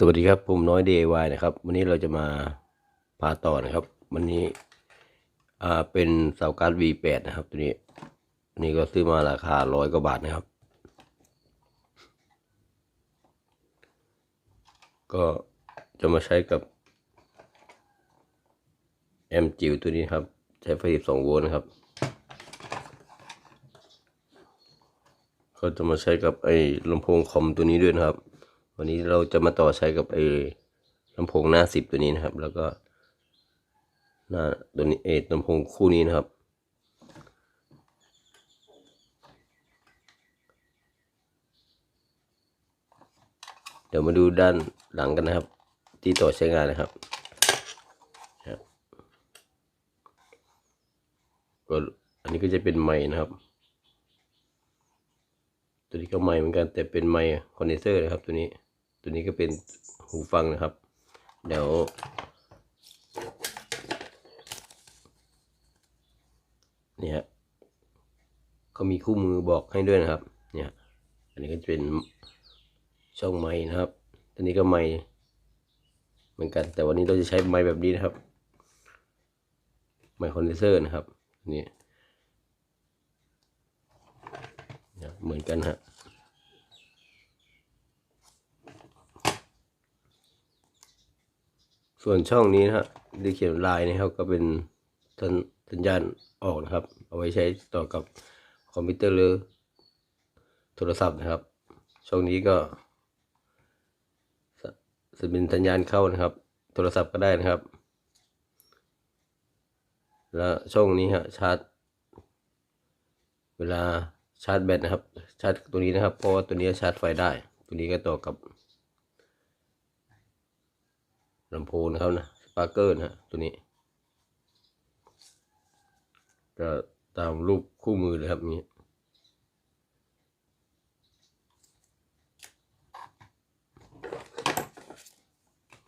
สวัสดีครับผมน้อย DIY นะครับ วันนี้เราจะมาพาต่อนะครับ วันนี้อ่าเป็นเสาการ์ด V8 นะครับ ตัวนี้นี่ก็ซื้อมาราคาร้อยกว่าบาทนะครับ ก็จะมาใช้กับแอมจิ๋วตัวนี้ครับ ใช้ไฟ12โวลต์นะครับ ก็จะมาใช้กับไอ้ลำโพงคอมตัวนี้ด้วยนะครับ วันนี้เราจะมาต่อใช้กับไอ้ลำโพงหน้าสิบตัวนี้นะครับ แล้วก็หน้าตัวนี้เอลำโพงคู่นี้นะครับ เดี๋ยวมาดูด้านหลังกันนะครับ ที่ต่อใช้งานนะครับครับก็อันนี้ก็จะเป็นไม้นะครับ ตัวนี้ก็ไม้เหมือนกันแต่เป็นไม้คอนเดนเซอร์นะครับตัวนี้ ตัวนี้ก็เป็นหูฟังนะครับ เดี๋ยวเนี่ยฮะเขามีคู่มือบอกให้ด้วยนะครับ เนี่ย อันนี้ก็จะเป็นช่องไม้นะครับ ตัวนี้ก็ไม้เหมือนกัน แต่วันนี้เราจะใช้ไม้แบบนี้นะครับ ไมค์คอนเดนเซอร์นะครับ นี่เหมือนกันฮะ ส่วนช่องนี้นะฮะที่เขียนลายนะครับก็เป็นสัญสัญาณออกนะครับ เอาไว้ใช้ต่อกับคอมพิวเตอร์หรือโทรศัพท์นะครับ ช่องนี้ก็สจะเป็นสัญญาณเข้านะครับ โทรศัพท์ก็ได้นะครับ แล้วช่องนี้ฮะชาร์จ เวลาชาร์จแบตนะครับ ชาร์จตัวนี้นะครับเพราะว่าตัวนี้ชาร์จไฟได้ ตัวนี้ก็ต่อกับ ลำโพงนะครับนะสปาร์เกอร์นะฮะตัวนี้ ก็ตามรูปคู่มือเลยครับนี้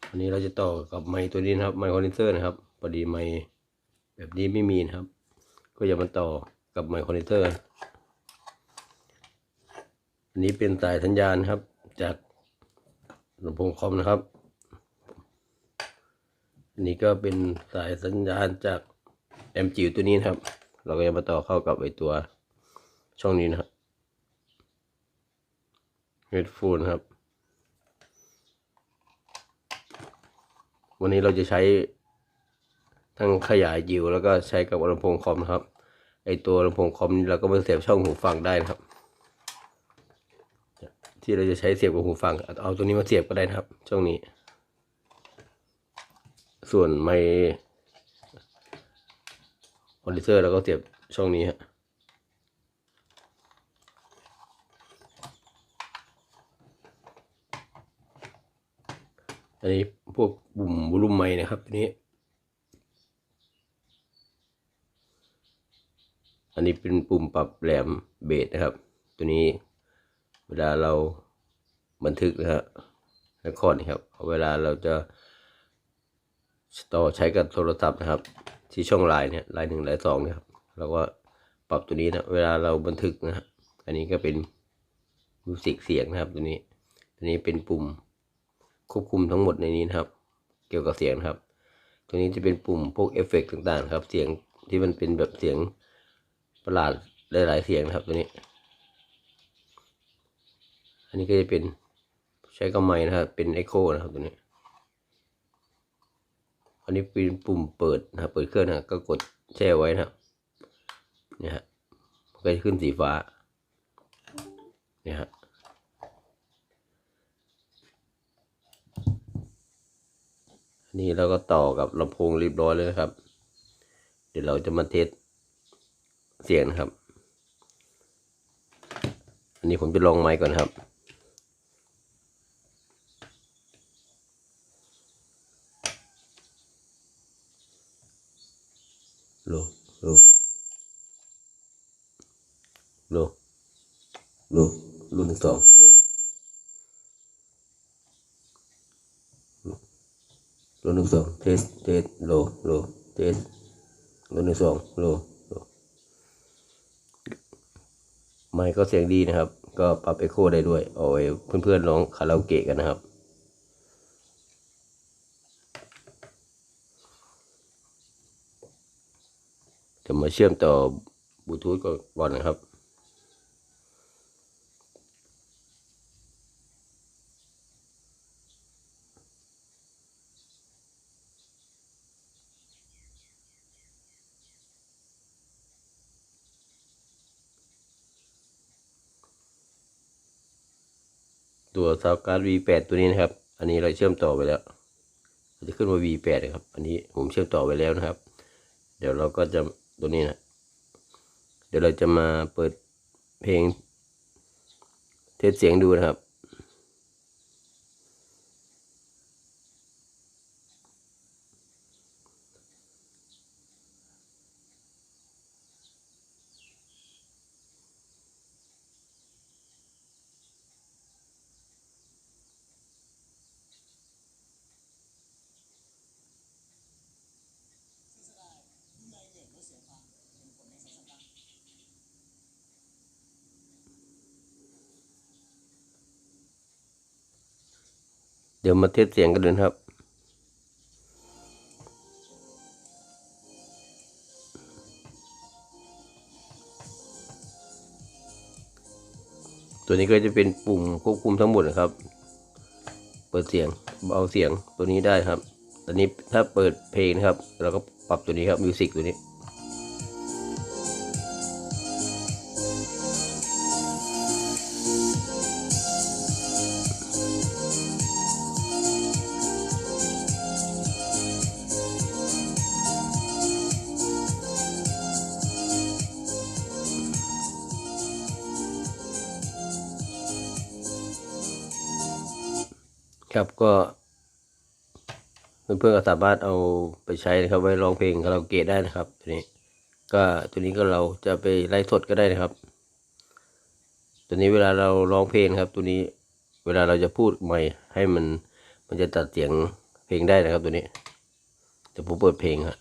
อันนี้เราจะต่อกับไมค์ตัวนี้นะครับไมค์คอนเดนเซอร์นะครับพอดีไมค์แบบนี้ไม่มีนะครับ ก็จะมาต่อกับไมค์คอนเดนเซอร์อันนี้เป็นสายสัญญาณครับ จากลำโพงคอมนะครับ อันนี้ก็เป็นสายสัญญาณจากแอมจิ๋วตัวนี้นะครับ เราก็จะมาต่อเข้ากับไอตัวช่องนี้นะครับเฮดโฟนครับ วันนี้เราจะใช้ทั้งขยายจิวแล้วก็ใช้กับลำโพงคอมนะครับ ไอตัวลำโพงคอมนี้เราก็มาเสียบช่องหูฟังได้นะครับ ที่เราจะใช้เสียบกับหูฟัง เอาตัวนี้มาเสียบก็ได้นะครับ ช่องนี้ ส่วนไมค์คอนดิเซอร์เราก็เสียบช่องนี้ฮะอันนี้พวกปุ่มวอลลุ่มไมค์นะครับตัวนี้ อันนี้เป็นปุ่มปรับแหลมเบสนะครับ ตัวนี้เวลาเราบันทึกนะฮะรคคอร์ดนะครับ เวลาเราจะ ต่อใช้กับโทรศัพท์นะครับ ที่ช่องไลน์เนี่ยไลน์หนึ่งไลน์สองนะครับเราก็ปรับตัวนี้นะเวลาเราบันทึกนะฮะอันนี้ก็เป็นมิวสิกเสียงนะครับ ตัวนี้ ตัวนี้เป็นปุ่มควบคุมทั้งหมดในนี้นะครับ เกี่ยวกับเสียงนะครับ ตัวนี้จะเป็นปุ่มพวกเอฟเฟกต์ต่างๆ ครับ เสียงที่มันเป็นแบบเสียงประหลาดหลายๆเสียงนะครับ ตัวนี้ อันนี้ก็จะเป็นใช้กับไม้นะครับ เป็นเอ็โคนะครับตัวนี้ อันนี้เป็นปุ่มเปิดนะครับเปิดเครื่องนะก็กดแช่ไว้นะเนี่ยฮะมันก็จะขึ้นสีฟ้าเนี่ยฮะนนี้เราก็ต่อกับลำโพงเรียบร้อยเลยนะครับ เดี๋ยวเราจะมาเทสเสียงนะครับ อันนี้ผมจะลองไมค์ก่อนครับ โลโลโลโลโลหนึ่งสองโลโลหนึ่งสองเทสเทสโลโลเทสโลหนึ่งสองโลโลไมค์ก็เสียงดีนะครับ ก็ปรับเอโคได้ด้วย เอาไว้เพื่อนๆร้องคาราโอเกะกันนะครับ จะมาเชื่อมต่อบลูทูธก่อนนะครับ ตัวซาวการ์ด V8 ตัวนี้นะครับ อันนี้เราเชื่อมต่อไปแล้วจะขึ้นว่า V8 นะครับ อันนี้ผมเชื่อมต่อไปแล้วนะครับ เดี๋ยวเราก็จะ ตัวนี้นะเดี๋ยวเราจะมาเปิดเพลงเทสเสียงดูนะครับ เดี๋ยวมาเทสเสียงกันดูนะครับ ตัวนี้ก็จะเป็นปุ่มควบคุมทั้งหมดนะครับ เปิดเสียงเบาเสียงตัวนี้ได้ครับ ตอนนี้ถ้าเปิดเพลงนะครับ เราก็ปรับตัวนี้ครับมิวสิกตัวนี้ ครับก็เพื่อนๆก็สามารถเอาไปใช้นะครับ ไว้ร้องเพลงคาราโอเกะได้นะครับตัวนี้ ก็ตัวนี้ก็เราจะไปไล่สดก็ได้นะครับ ตัวนี้เวลาเราร้องเพลงครับ ตัวนี้เวลาเราจะพูดใหม่ให้มันมันจะตัดเสียงเพลงได้นะครับตัวนี้แต่ผมเปิดเพลงครับ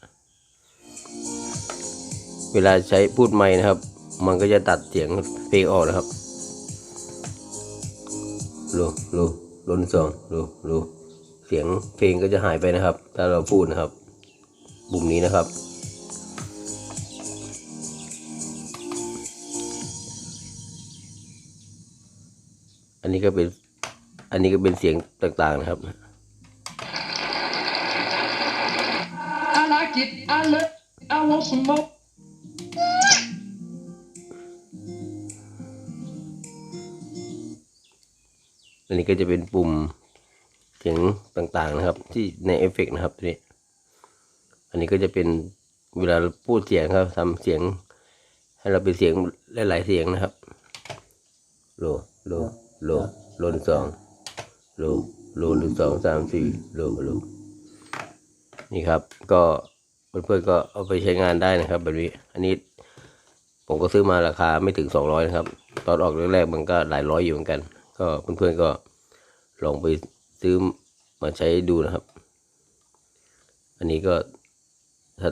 เวลาใช้พูดใหม่นะครับ มันก็จะตัดเสียงเพลงออกนะครับโลโลโลนสองโลโลเสียงเพลงก็จะหายไปนะครับ ถ้าเราพูดนะครับปุ่มนี้นะครับ อันนี้ก็เป็นอันนี้ก็เป็นเสียงต่างๆนะครับ I like it. I love it. I want some more. อั อันนี้ก็จะเป็นปุ่มเสียงต่างๆนะครับ ที่ในเอฟเฟกต์นะครับตัวนี้ อันนี้ก็จะเป็นเวลาพูดเสียงครับทำเสียง ให้เราเป็นเสียงหลายๆเสียงนะครับโลโลโลโลหนึ่งสองโลโลหนึ่งสองสามสี่โลโลนี่ครับ ก็เพื่อนๆก็เอาไปใช้งานได้นะครับ แบบนี้อันนี้ผมก็ซื้อมาราคาไม่ถึงสองร้อยนะครับ ตอนออกแรกๆมันก็หลายร้อยอยู่เหมือนกัน ก็เพื่อนๆก็ลองไปซื้อมาใช้ดูนะครับ อันนี้ก็ถ้า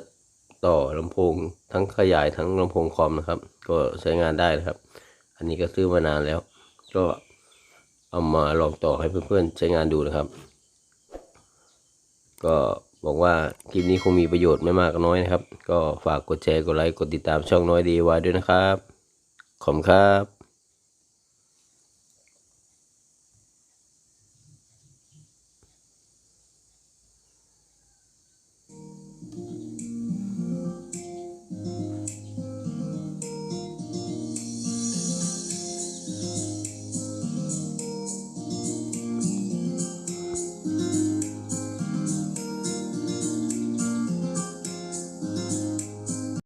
ต่อลำโพงทั้งขยายทั้งลำโพงคอมนะครับ ก็ใช้งานได้นะครับ อันนี้ก็ซื้อมานานแล้ว ก็เอามาลองต่อให้เพื่อนๆใช้งานดูนะครับ ก็บอกว่าคลิปนี้คงมีประโยชน์ไม่มากก็น้อยนะครับ ก็ฝากกดแชร์กดไลค์กดติดตามช่องน้อยดีไวายด้วยนะครับ ขอบคุณครับ